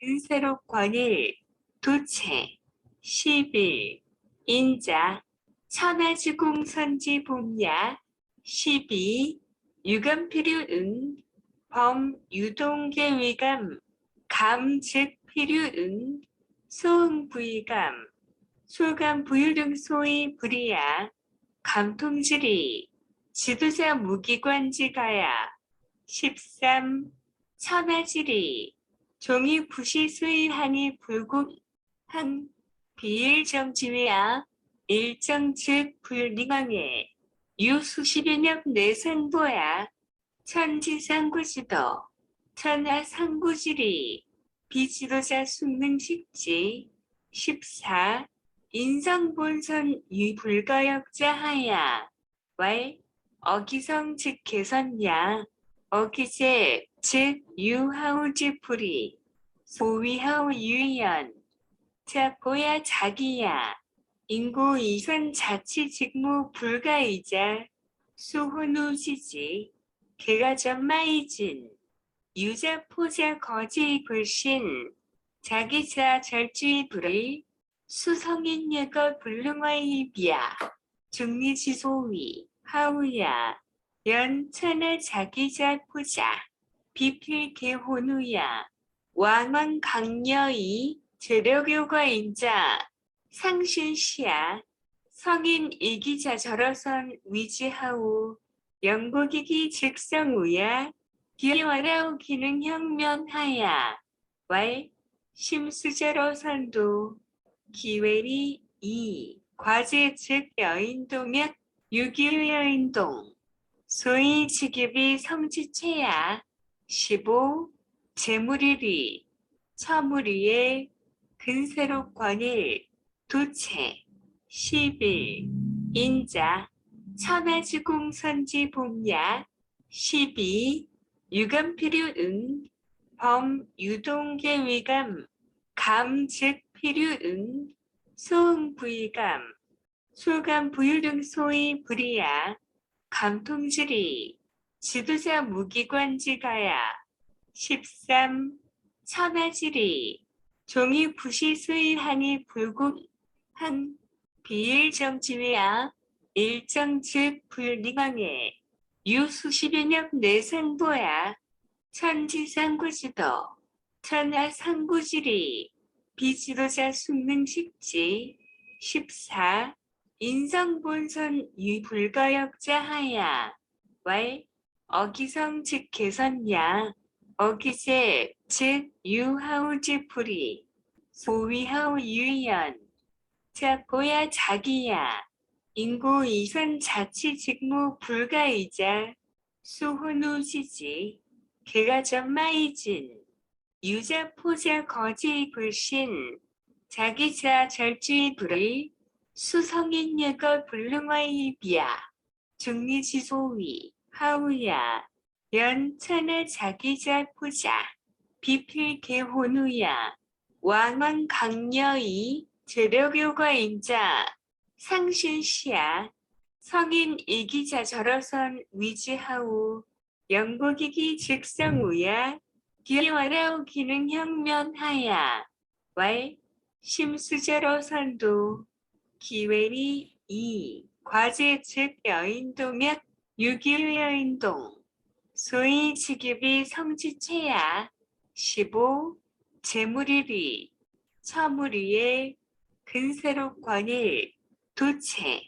근세록 권일 도체 11 인자 천하지공 선지 봄야 12 유감필요 은범 유동계 위감 감즉 필요 은 소응 부위감 소감 부유 등 소위 불이야 감통지리 지도자 무기관지가야 13 천하지리 종이 부시 수의하니 불국한 비일정지위야. 일정 즉 불리광에 유수십여년 내생보야. 천지상구지도 천하상구지리. 비지도자 숙능식지. 14 인성본선 유불가역자 하야. 왈 어기성 즉 개선야 어기제 즉 유하우지풀이 소위하우 유연 자고야 자기야 인구 이선 자치 직무 불가이자 수훈우지지 개가 전마이진 유자 포자 거지 불신 자기자 절주의 불의 수성인 예거 불능화의 비야 중리지소위 하우야 연천의 자기자 포자 비필 개혼우야 왕왕 강녀이 재력요가 인자 상신시야 성인 이기자 절어선 위지하우 영국이기 즉성우야 기와라우 기능혁면하야 왈 심수제로 선도 기회리 이 과제 즉 여인동역 유기의 여인동 소위 지급이 성지체야. 15 재물이리 처무리의 근세로 권일 도체. 11 인자. 천하지공 선지 봄야. 12 유감필요 은범 유동계 위감. 감즉 필요 은 소응 부위감. 소감 부유 등 소위 불이야 감통지리 지도자 무기관지 가야 13 천하지리 종이 부시 수의하니 불국한 비일정지위야 일정 즉 불리광에 유수십여년 내생보야 천지상구지도 천하상구지리 비지도자 숙능식지 14 인성본선 유불가역자 하야. 왈 어기성 즉 개선야. 어기제 즉 유하우지 풀이. 소위하우 유연. 자고야 자기야. 인구 이선 자치 직무 불가이자. 수훈우지지. 개가 전마이진. 유자 포자 거지 불신. 자기자 절주의 불의 수성인 예거 불능화의 비야. 중리지소위 하우야. 연천의 자기자 포자. 비필 개 혼우야. 왕왕 강녀이 재력요가 인자. 상신시야. 성인 이기자 절어선 위지하우. 영국이기 즉성우야. 기와라우 기능혁면하야. 왈 심수제로 선도 기회리 이. 과제 즉 여인동역 유길 여인동 소위 지급이 성지체야. 15 재물이리. 처무리의 근세로 권일 도체.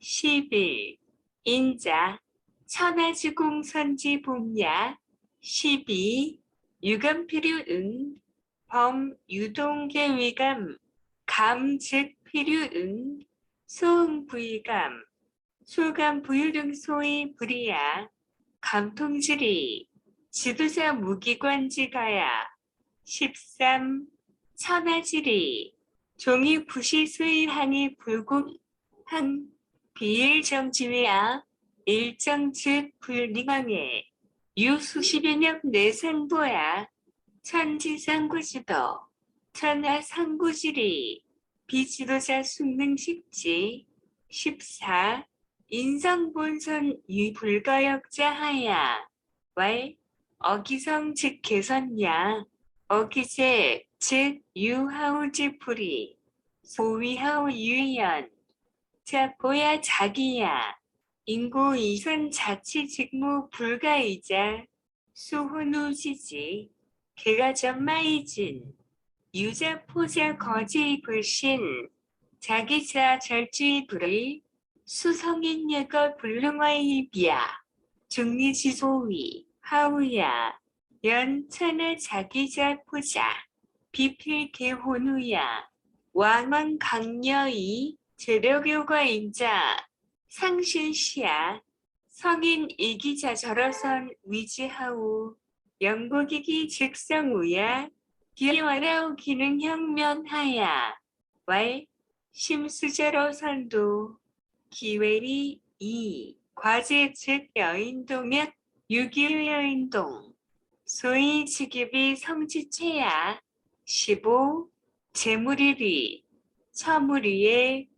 11 인자. 천하지공 선지 봄야. 12 유감필요 은범 유동계 위감 감즉 필요 은 소응 부위감. 소감 부유 등 소위 불이야. 감통지리 지도자 무기관지가야. 13 천하지리 종이 부시 수의하니 불국한 비일정지위야. 일정 즉 불리광에. 유수십여년 내생보야. 천지상구지도 천하 상구지리 비지도자 숙능식지 14 인성본선 유불가역자 하야 왈 어기성 즉 개선야 어기제 즉 유하우지풀이 소위하우 유연 자고야 자기야 인구 이선 자치 직무 불가이자 수훈우지지 개가 전마이진 유자 포자 거지 불신 자기자 절주의 불의 수성인 예거 불능화의 비야. 중리지소위 하우야 연천의 자기자 포자 비필개혼우야. 왕왕 강녀의 재력요가 인자 상신시야 성인 이기자 절어선 위지하우 영국이기 즉성우야 기와라우 기능형면하야. 왈 심수제로 선도 기회리 이. 과제 즉 여인동역 유기의 여인동. 소위 지급이 성지체야. 15 재물이리 처물이의